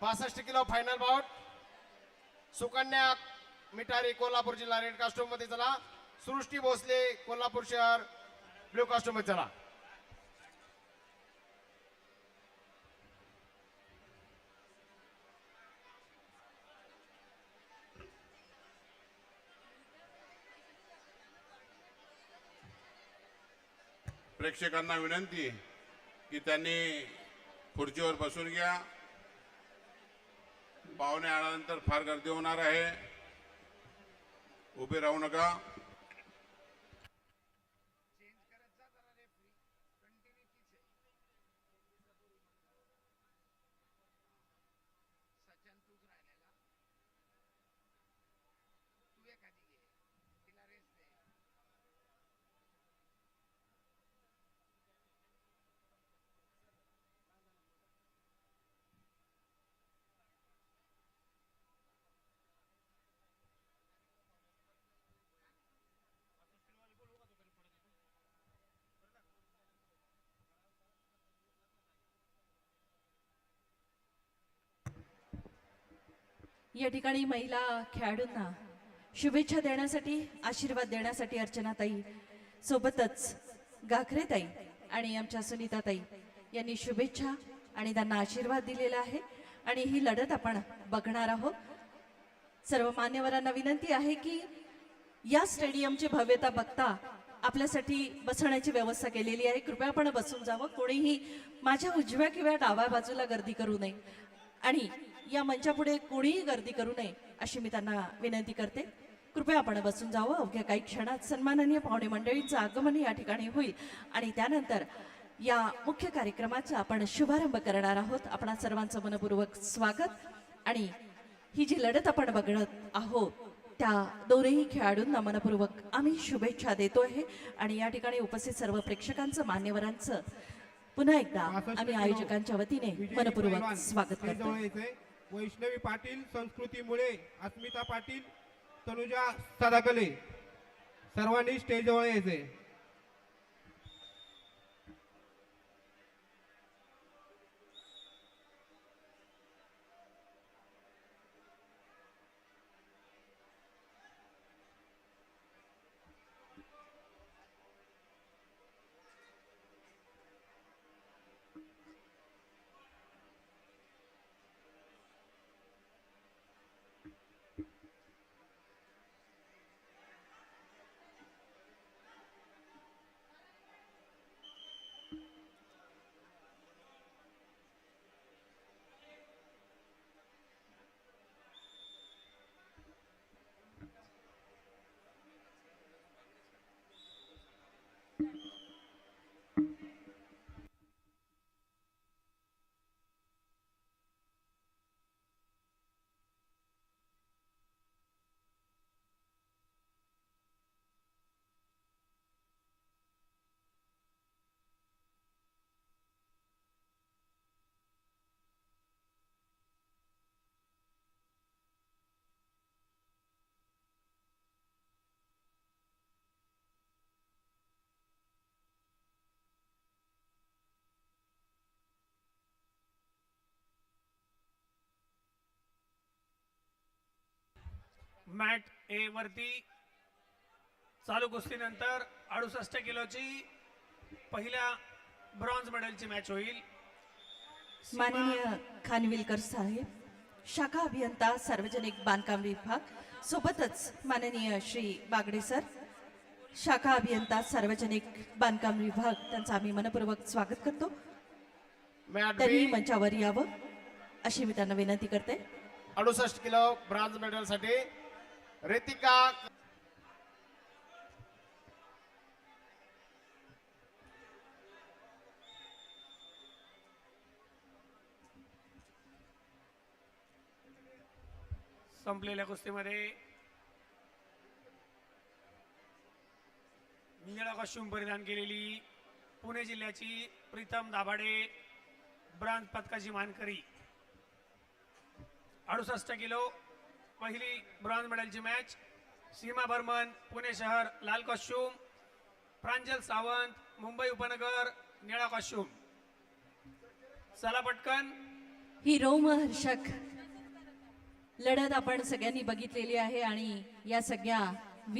पासष्ट kilo final bout Sukanya Mithari Kolhapur जिल्हा red कास्टोममध्ये चला. सृष्टी भोसले कोल्हापूर शहर ब्ल्यू कास्टोममध्ये चला. प्रेक्षकांना विनंती की त्यांनी खुर्चीवर बसून घ्या. पाहुणे आल्यानंतर फार गर्दी होणार आहे. उभे राहू नका. या ठिकाणी महिला खेळाडूंना शुभेच्छा देण्यासाठी आशीर्वाद देण्यासाठी अर्चनाताई सोबतच गाखरेताई आणि आमच्या सुनीताताई यांनी शुभेच्छा आणि त्यांना आशीर्वाद दिलेला आहे. आणि ही लढत आपण बघणार आहोत. सर्व मान्यवरांना विनंती आहे की या स्टेडियमची भव्यता बघता आपल्यासाठी बसण्याची व्यवस्था केलेली आहे. कृपया आपण बसून जावं. कोणीही माझ्या उजव्या किंवा डाव्या बाजूला गर्दी करू नये. आणि या मंचापुढे कोणीही गर्दी करू नये अशी मी त्यांना विनंती करते. कृपया आपण बसून जावं अवघ्या काही क्षणात सन्माननीय पाहुणे मंडळींचं आगमन या ठिकाणी होईल. आणि त्यानंतर या मुख्य कार्यक्रमाचा आपण शुभारंभ करणार आहोत. आपणा सर्वांचं मनपूर्वक स्वागत. आणि ही जी लढत आपण बघत आहोत त्या दोन्ही खेळाडूंना मनपूर्वक आम्ही शुभेच्छा देतो आहे. आणि या ठिकाणी उपस्थित सर्व प्रेक्षकांचं मान्यवरांचं पुन्हा एकदा आम्ही आयोजकांच्या वतीने मनपूर्वक स्वागत करतो. वैष्णवी पाटील संस्कृती मुळे अस्मिता पाटील तनुजा सदाकले. सर्वांनी स्टेजजवळ यायचंय मॅट ए वरती चालू कुस्तीनंतर अडुसष्ट किलोची पहिल्या ब्रॉन्झ मेडलची मॅच होईल. माननीय खानविलकर साहेब शाखा अभियंता सार्वजनिक बांधकाम विभाग सोबतच माननीय श्री बागडे सर शाखा अभियंता सार्वजनिक बांधकाम विभाग त्यांचं आम्ही मनपूर्वक स्वागत करतो. मॅट त्यांनी मंचावर यावं अशी मी त्यांना विनंती करते. अडुसष्ट किलो ब्रांज मेडलसाठी रितिका संपलेल्या कुस्तीमध्ये निळा कॉस्ट्युम परिधान केलेली पुणे जिल्ह्याची प्रीतम दाभाडे ब्रांज पदकाची मानकरी. अडुसष्ट किलो पहिली ब्रॉन्झ मेडलची मॅच सीमा बर्मन पुणे शहर लाल कॉस्ट्युम प्रांजल सावंत मुंबई उपनगर निळा कॉस्ट्युम चला पटकन. ही रोमहर्षक लढत आपण सगळ्यांनी बघितलेली आहे आणि या सगळ्या